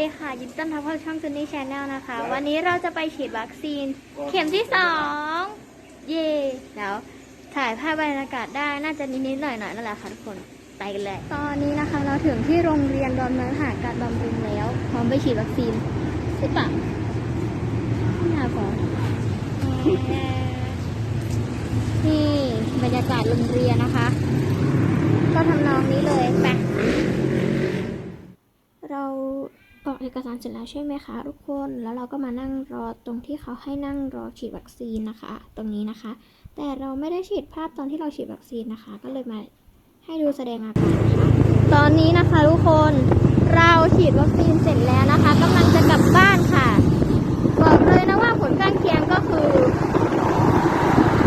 ดีค่ะยินดีต้อนรับเข้าช่องซูนี่ชาแนลนะคะ วันนี้เราจะไปฉีดวัคซีน เข็มที่สองเย่แล้วถ่ายภาพบรรยากาศได้น่าจะนิดๆหน่อยๆนั่นแหละค่ะทุกคนไปกันเลย ตอนนี้นะคะเราถึงที่โรงเรียนดอนเมืองหาการบำรุงแล้ว พร้อมไปฉีดวัคซีนใช่ปะไม่น่าพอนี่บรรยากาศโรงเรียนนะคะ ก็ทำนองนี้เลยไป อกเอกสารเสร็จแล้วใช่ไหมคะทุกคน แล้วเราก็มานั่งรอตรงที่เขาให้นั่งรอฉีดวัคซีนนะคะ ตรงนี้นะคะ แต่เราไม่ได้ฉีดภาพตอนที่เราฉีดวัคซีนนะคะ ก็เลยมาให้ดูแสดงอาการนะคะ ตอนนี้นะคะทุกคนเราฉีดวัคซีนเสร็จแล้วนะคะกำลังจะกลับบ้านค่ะ บอกเลยนะว่าผลข้างเคียงก็คือ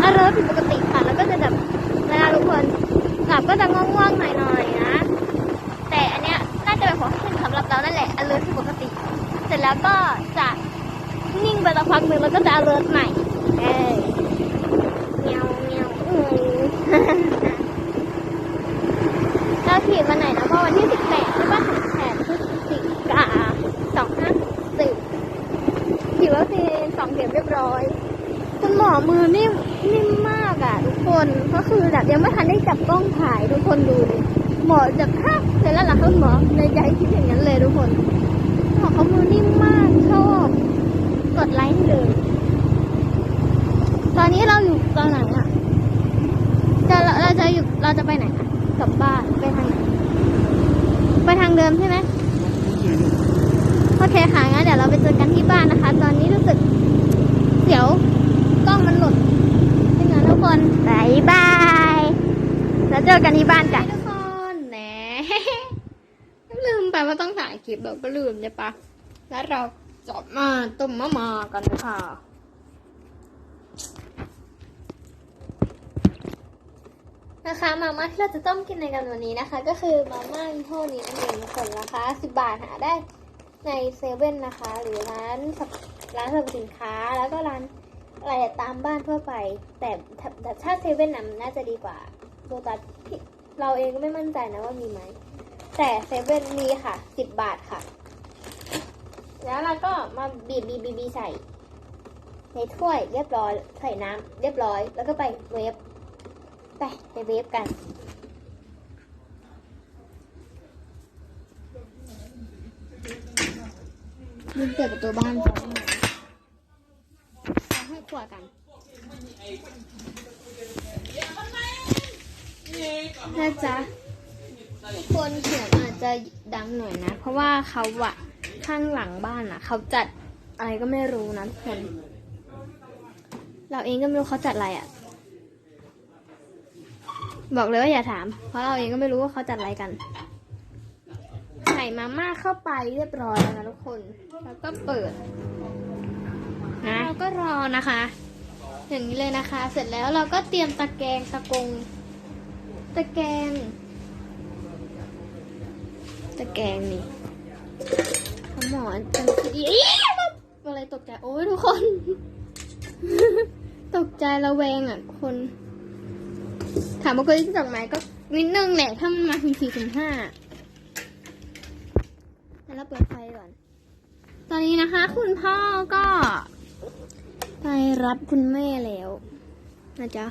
อารมณ์ผิดปกติค่ะ แล้วก็จะแบบเวลาทุกคนกลับก็จะง่วงๆหน่อยๆนะ เรานั่นแหละ alert ที่ปกติ เสร็จแล้วก็จะนิ่งไปสักพักหนึ่งแล้วก็จะ alert ใหม่เอ้ยเมียวเมียวอ้ยเราฉีดวันไหนนะเพราะวันที่18ใช่ปะ18พฤศจิกา2510ฉีดวัคซีนสองเข็มเรียบร้อยคุณหมอมือนิ่มนิ่มมากอะทุกคนก็คือแบบยังไม่ทันได้จับกล้องถ่ายทุกคนดูดิ หมอจับภาพเสร็จแล้วเหรอคะคุณหมอในใจคิดอย่างนั้นเลยทุกคนหมอเขามือนิ่มมากชอบกดไลค์ให้เลย ตอนนี้เราอยู่ตอนไหนอะจะเราเราจะอยู่เราจะไปไหนอะกลับบ้านไปทางไหนไปทางเดิมใช่ไหมโอเคค่ะงั้นเดี๋ยวเราไปเจอกันที่บ้านนะคะ ตอนนี้รู้สึกเดี๋ยวกล้องมันหลุดเป็นไงทุกคนบายบายแล้วเจอกันที่บ้านจ้ะทุกคนแหน ลืมไปว่าต้องถ่ายคลิปเราก็ลืมใช่ปะแล้วเราจะมาต้มมะมากันค่ะนะคะมาม่าที่เราจะต้มกินในกันวันนี้นะคะ ก็คือมาม่ายี่ห้อนี้นั่นเองทุกคนนะคะ10บบาทหาได้ในเซเว่นนะคะ หรือร้านร้านสรรพสินค้าแล้วก็ร้านอะไรตามบ้านทั่วไป แต่ถ้าแต่ถ้าเซเว่นน่ะนน่าจะดีกว่าโลตัสที่เราเองก็ไม่มั่นใจนะว่ามีไหม แต่เซเว่นมีค่ะ10บาทค่ะ แล้วเราก็มาบีบบีบบีบบีใส่ ในถ้วยเรียบร้อยใส่น้ำเรียบร้อย แล้วก็ไปเวฟไปไปเวฟกันลืมเปิดประตูบ้านเขาเราให้ขวกันนะจ๊ะ ทุกคนเสียงอาจจะดังหน่อยนะ เพราะว่าเขาอะข้างหลังบ้านอะเขาจัดอะไรก็ไม่รู้นะทุกคน เราเองก็ไม่รู้เขาจัดอะไรอะบอกเลยว่าอย่าถาม เพราะเราเองก็ไม่รู้ว่าเขาจัดอะไรกันใส่มาม่าเข้าไปเรียบร้อยแล้วนะทุกคน แล้วก็เปิดนะเราก็รอนะคะ อย่างนี้เลยนะคะ เสร็จแล้วเราก็เตรียมตะแกรงตะกง ตะแกรง ตะแกรงนี่หมอจังสีอี๊ยอะไรตกใจ โอ้ยทุกคน ตกใจระแวงอะ คน ถามว่าเคยรู้จักไหมก็นิดนึงแหละ ถ้ามันมาถึงสี่ถึงห้าแล้วเปิดไฟก่อน ตอนนี้นะคะ คุณพ่อก็ ไปรับคุณแม่แล้วนะจ๊ะ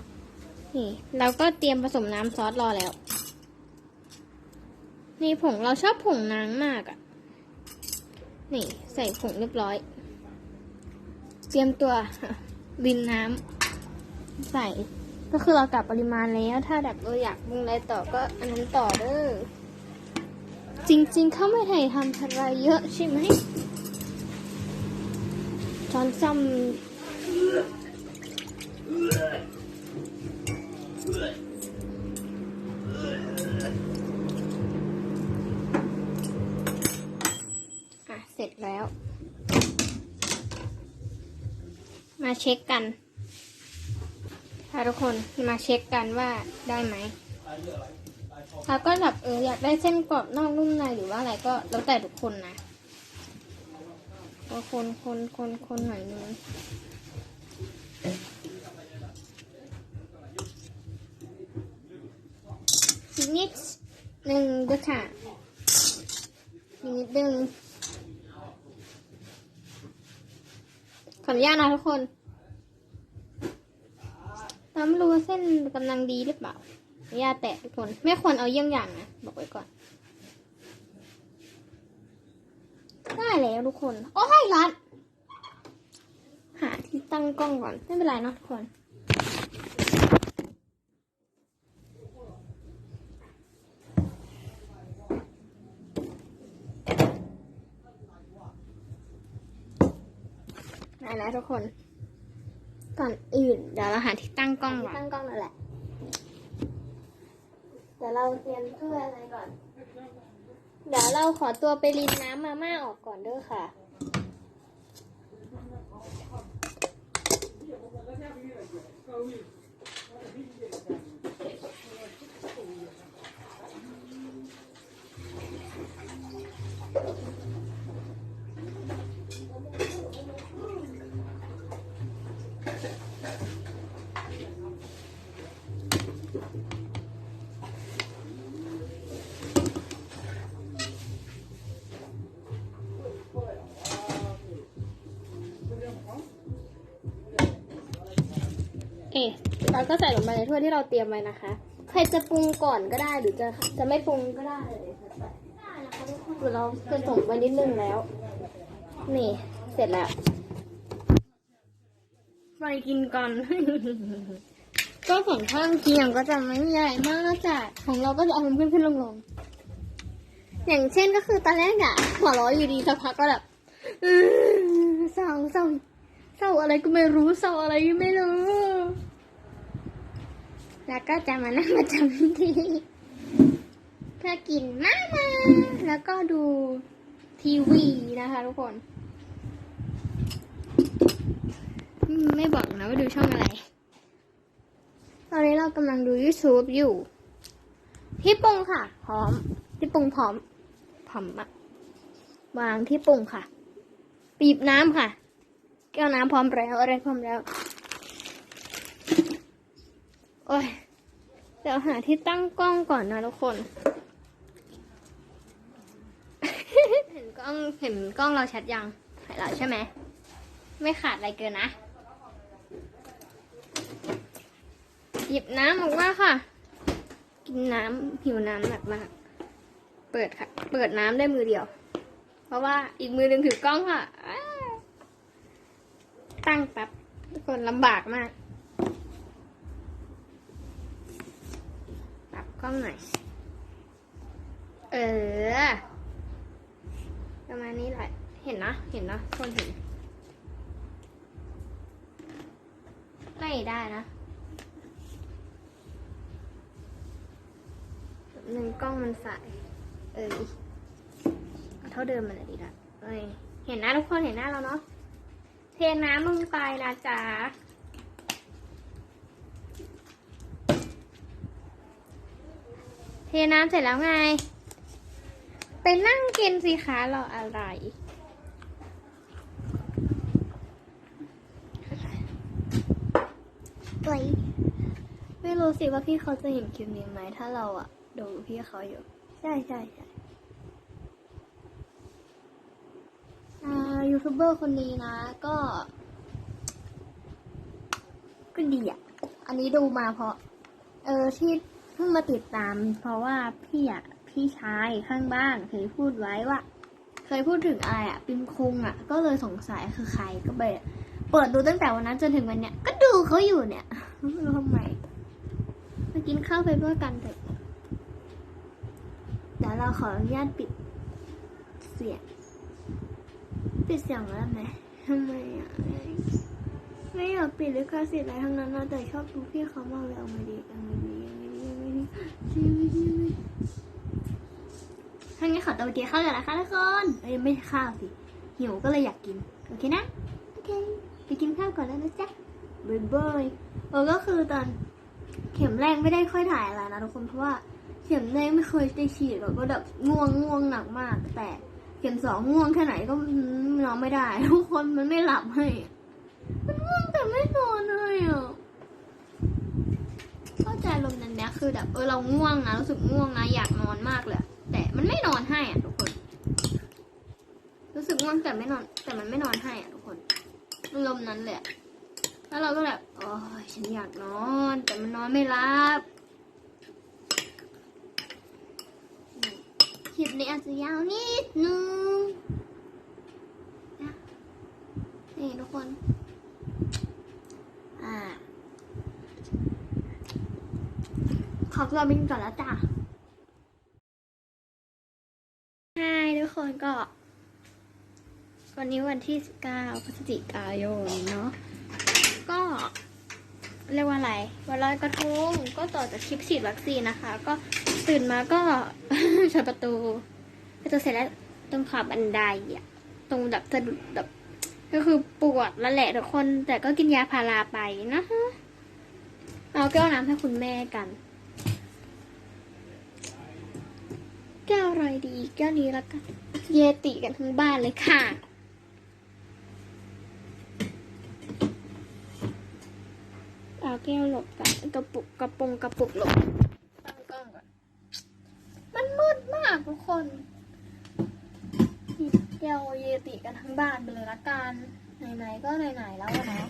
นี่ เราก็เตรียมผสมน้ำซอสรอแล้ว นี่ผงเราชอบผงนางมากอะ่ะ นี่ใส่ผงเรียบร้อย เตรียมตัวบินน้ำใส่ก็คือเรากลับปริมาณแล้ว ถ้าแบบเราอยากปรุงอะไรต่อก็อันนั้นต่อเด้อจริงๆเขาไม่ได้ทำอะไรเยอะใช่ไหมช้อนซ่อ มาเช็คกันค่ะทุกคนมาเช็คกันว่าได้ไหมแล้วก็แบบเอออยากได้เส้นกรอบนอกนุ่มในหรือว่าอะไรก็แล้วแต่ทุกคนนะก็คนคนคนคนหน่อยนึงอีกนิดหนึ่งด้วยค่ะอีกนิดนึงขออนุญาตนะทุกคน เราไม่รู้ว่าเส้นกำลังดีหรือเปล่าออนุญาแตะทุกคน ไม่ควรเอาเยี่ยงอย่างนะ บอกไว้ก่อน ได้แล้วทุกคน โอ้ยรัด หาที่ตั้งกล้องก่อน ไม่เป็นไรนะทุกคน ได้แล้วทุกคน ก่อนอื่น เดี๋ยวเราหาที่ตั้งกล้องก่อนตั้งกล้องนั่นแหละ เดี๋ยวเราเตรียมถ้วยอะไรก่อน เดี๋ยวเราขอตัวไปรินน้ำมาม่าออกก่อนเด้อค่ะ เอ๊ะเราก็ใส่ลงไปในถ้วยที่เราเตรียมไว้นะคะ ใครจะปรุงก่อนก็ได้หรือจะจะไม่ปรุงก็ได้เลยได้นะคะทุกคนคือเราผสมไปนิดนึงแล้ว นี่ เสร็จแล้วไปกินก่อน ก็ผลข้างเคียงก็จะไม่ใหญ่มากจ้ะของเราก็จะเอาขึ้นขึ้นลงลงอย่างเช่นก็คือตอนแรกอะหัวเร้ออยู่ดีสักพักก็แบบเศร้าเศร้าเศร้าอะไรก็ไม่รู้เศร้าอะไรก็ไม่รู้ แล้วก็จะมานั่งประจำที่ เพื่อกินมามาแล้วก็ดูทีวีนะคะทุกคน ไม่บอกนะว่าดูช่องอะไร ตอนนี้เรากำลังดู YouTube อยู่ที่ปุงค่ะพร้อมที่ปุงพร้อมพร้อมอะวางที่ปุงค่ะปีบน้ำค่ะ แก้วน้ำพร้อมแล้วอะไรพร้อมแล้ว อ้ย เดี๋ยวหาที่ตั้งกล้องก่อนนะทุกคน เห็นกล้องเห็นกล้องเราชัดยังเห็นแล้วใช่ไหม ไม่ขาดอะไรเกินนะ หยิบน้ำออกมาค่ะ กินน้ำหิวน้ำหนักมาก เปิดค่ะ เปิดน้ำได้มือเดียว เพราะว่าอีกมือหนึ่งถือกล้องค่ะ ตั้งแป๊บทุกคนลำบากมาก กล้องหน่อย เออ ประมาณนี้แหละ เห็นนะ เห็นนะคนเห็น ไม่ได้นะหนึ่งกล้องมันสาย เออเท่าเดิมมันเลยดีละเอ้ยเห็นหน้าทุกคนเห็นหน้าเราเนาะ เทน้ำลงไปนะจ๊ะ เทน้ำเสร็จแล้วไง ไปนั่งกินสิคะรออะไรไปไม่รู้สิว่าพี่เขาจะเห็นคลิปนี้ไหม ถ้าเราอะดูพี่เขาอยู่ ใช่ใช่ใช่อ่ายูทูบเบอร์คนนี้นะก็ ก็ดีอะอันนี้ดูมาเพราะ เออที่เพิ่งมาติดตาม เพราะว่าพี่อะพี่ชายข้างบ้านเคยพูดไว้ว่า เคยพูดถึงอะไรอะปิมคุงอะก็เลยสงสัยคือใครก็ไปเปิดดูตั้งแต่วันนั้นจนถึงวันเนี้ยก็ดูเขาอยู่เนี่ยไม่รู้ทำไมมากินข้าวไปเพื่อกันเถอะเดี๋ยวเราขออนุญาตปิดเสียงปิดเสียงแล้วไหมทำไมอะไม่อยากปิดเลยค่ะเสียดายทั้งนั้นนะแต่ชอบดูพี่เขามากเลยเอามาดีเอามาดี ถ้างั้นขอตัวไปกินข้าวก่อนนะคะทุกคนเอ้ยไม่ใช่ข้าวสิ หิวก็เลยอยากกิน โอเคนะ โอเค ไปกินข้าวก่อนแล้วนะจ๊ะบายบายเออก็คือตอนเข็มแรกไม่ได้ค่อยถ่ายอะไรนะทุกคนเพราะว่าเข็มแรกไม่เคยได้ฉีดแล้วก็แบบง่วงง่วงหนักมาก แต่เข็มสองง่วงแค่ไหนก็นอนไม่ได้ ทุกคนมันไม่หลับให้ มันง่วงแต่ไม่นอนเลยอะเข้าใจลมณ์นั้นเนี้ย คือแบบเออเราง่วงนะรู้สึกง่วงนะอยากนอนมากเลยแต่มันไม่นอนให้อะทุกคน รู้สึกง่วงแต่ไม่นอน แต่มันไม่นอนให้อะทุกคนลมนั้นเลยอะแล้วเราก็แบบโอ้ยฉันอยากนอน แต่มันนอนไม่รับคลิปนี้อาจจะยาวนิดนึงนะนี่ทุกคน อ่า ขอตัวไปกินก่อนแล้วจ้ะใช่ทุกคนก็ วันนี้วันที่ 19พฤศจิกายนเนาะก็ เรียกว่าอะไรวันลอยกระทงก็ต่อจากคลิปฉีดวัคซีนนะคะ ก็ตื่นมาก็เปิดประตูประตูเสร็จแล้วตรงขอบบันไดอะตรงแบบสะดุดแบบก็คือปวดแล้วแหละทุกคน แต่ก็กินยาพาราไปนะคะเอาแก้วน้ำให้คุณแม่กัน แก้วอะไรดีแก้วนี้แล้วกันเยติกันทั้งบ้านเลยค่ะเอาแก้วหลบกันกระปุกกระปงกระปุกหลบตั้งกล้องก่อนมันมืดมากทุกคนแก้วเยติกันทั้งบ้านไปเลยละกันไหนๆก็ไหนๆแล้วนะ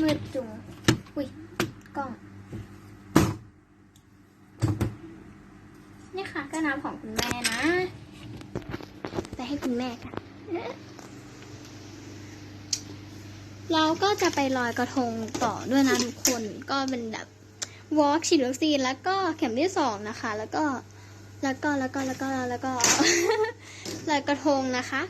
มืดจุง อุ้ย กล้อง นี่ค่ะก็น้ำของคุณแม่นะ ไปให้คุณแม่กัน เราก็ จะไปลอยกระทงต่อด้วยนะทุกคนก็เป็นแบบวอล์กฉีดวัคซีนแล้วก็เข็มที่สองนะคะ แล้วก็แล้วก็แล้วก็แล้วก็แล้วก็ลอยกระทงนะคะ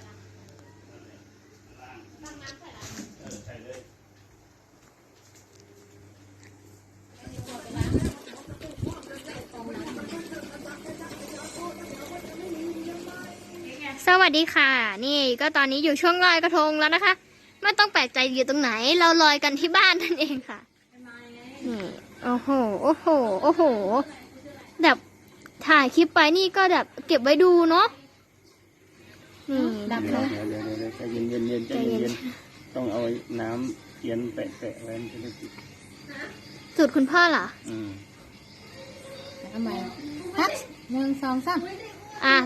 สวัสดีค่ะ นี่ก็ตอนนี้อยู่ช่วงลอยกระทงแล้วนะคะ ไม่ต้องแปลกใจอยู่ตรงไหน เราลอยกันที่บ้านนั่นเองค่ะนี่โอ้โหโอ้โหโอ้โหแบบถ่ายคลิปไปนี่ก็แบบเก็บไว้ดูเนาะนี่ดับเดี๋เลยวย เดี๋ยวเดี๋ยวเดี๋ยวใจเย็นเย็นเย็นใจใจเย็เย็นนๆต้องเอาน้ำเทียนแปะแปะไว้มันจะได้ติดจุดคุณพ่อเหรอ อืมทำไมฮัทหนึ่งสองสามอะ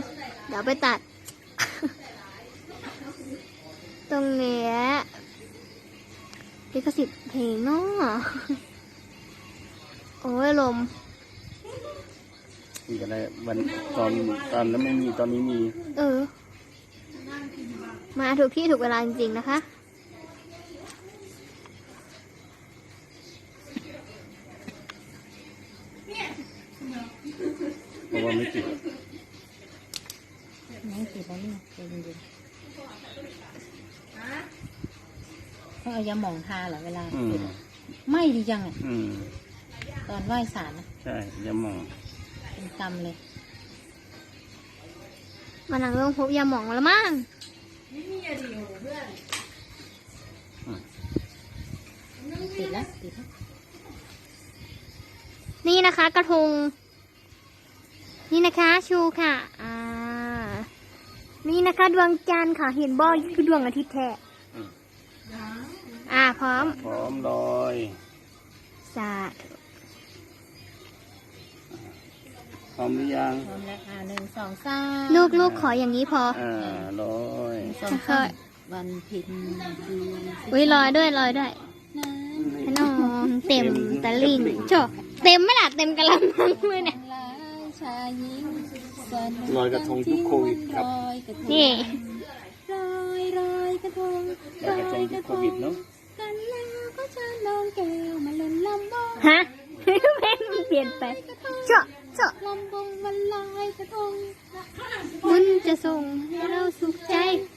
เดี๋ยวไปตัด ตรงเนี้ยลิขสิทธิ์เพลงเนาะโอ้ยลมมีอะไรวันตอนตอนนั้นไม่มีตอนนี้มี เออ มาถูกที่ถูกเวลาจริงๆนะคะ เพราะว่าไม่ติดไม่ติดแล้วนี่ใจเย็นๆ ต้องเอายาหมองทาเหรอเวลาอืมติดอะไม่ดีจังอะอืม ตอนไหว้ศาลนะใช่อยาหมองเป็นกรรมเลยมาหนังเรื่องพบยาหมองแล้วมั้งติดแล้วติดแล้วนี่นะคะ กระทง นี่นะคะชูค่ะ อ่า นี่นะคะ ดวงจันทร์ค่ะ เห็นบ่อคือดวงอาทิตย์แท้อืม อ่าพร้อม พร้อมลอยสาธุพร้อมหรือยังพร้อมแล้วอ่าหนึ่งสองสามลูกลูกขออย่างนี้พออ่าลอยหนึ่งสองค่สาอมยวันเพ็ญเดือนสิบอุ้ยลอยด้วยลอยด้วยน้พี่น้องเต็มตะลิงโชเต็มไหม่ล่ะเต็มกะละมังเลยเนี่ยำลายชายหญิงสนุลอยกระทงยุคโควิดครับลอยกระทงนี่ลอยลอยกระทงลอยกระทงยุคโควิดเนาะ กันแล้วก็จะลองแก้วมาเล่นลำบองฮะเพลงมันเปลี่ยนไปโชโชลำบงวันลอยกระทงบุญจะส่งให้เราสุขใจ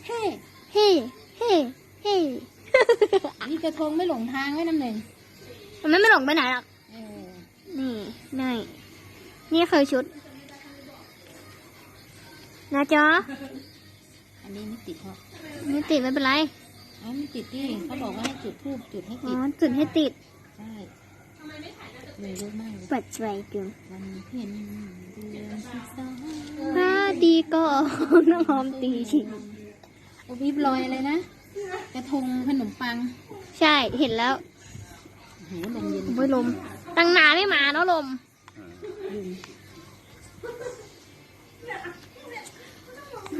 เฮ้ เฮ้ เฮ้ เฮ้นี่กระทงไม่หลงทางไว้น้ำหนึ่งมันไม่หลงไปไหนหรอกเออนี่นี่นี่คือชุดนะจ๊ะอันนี้ไม่ติดเพราะไม่ติดไม่เป็นไร อ๋อไม่ติดที่เขาบอกว่าให้จุดทูบจุดให้อ๋อติดจุดให้ติดใช่เลยเยอะมากเลยปัดไฟจึงวันเพ็ญเดือนสิบสองพระดีก็น้องหอมตีชิงโอ้พี่ลอยอะไรนะ กระทงขนมปังใช่เห็นแล้วโหลมเย็นโอ้ยลม ตั้งนานไม่มาเนาะลมลืม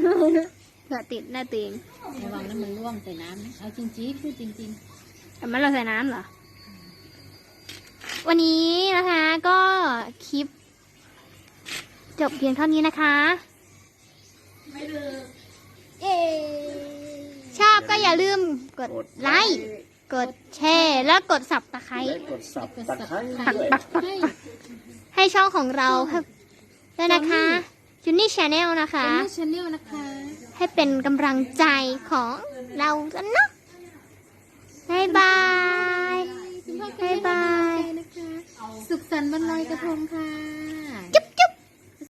เผื่อติดหน้าตีงระวังน้ำมันร่วงใส่น้ำนะเอาจริงๆพูดจริง แต่มันเราใส่น้ำเหรอ วันนี้นะคะ ก็คลิป จบเพียงเท่านี้นะคะ ไม่ลืมเอชอบก็อย่าลืมกดไลค์กดแชร์แล้วกดสับตะไคร้และกดสับๆกดตะสับไคร้ไคด้วยปักปักให้ให้ช่องของเราครับด้วยนะคะ จูนี่ชาแนลนะคะเป็นชาแนลนะคะ ให้เป็นกำลังใจของเรากันเนาะบายบายคุณพ่อคุณแม่ให้กำลังใจนะคะ สุขสันต์วันลอยกระทงค่ะ จุ๊บ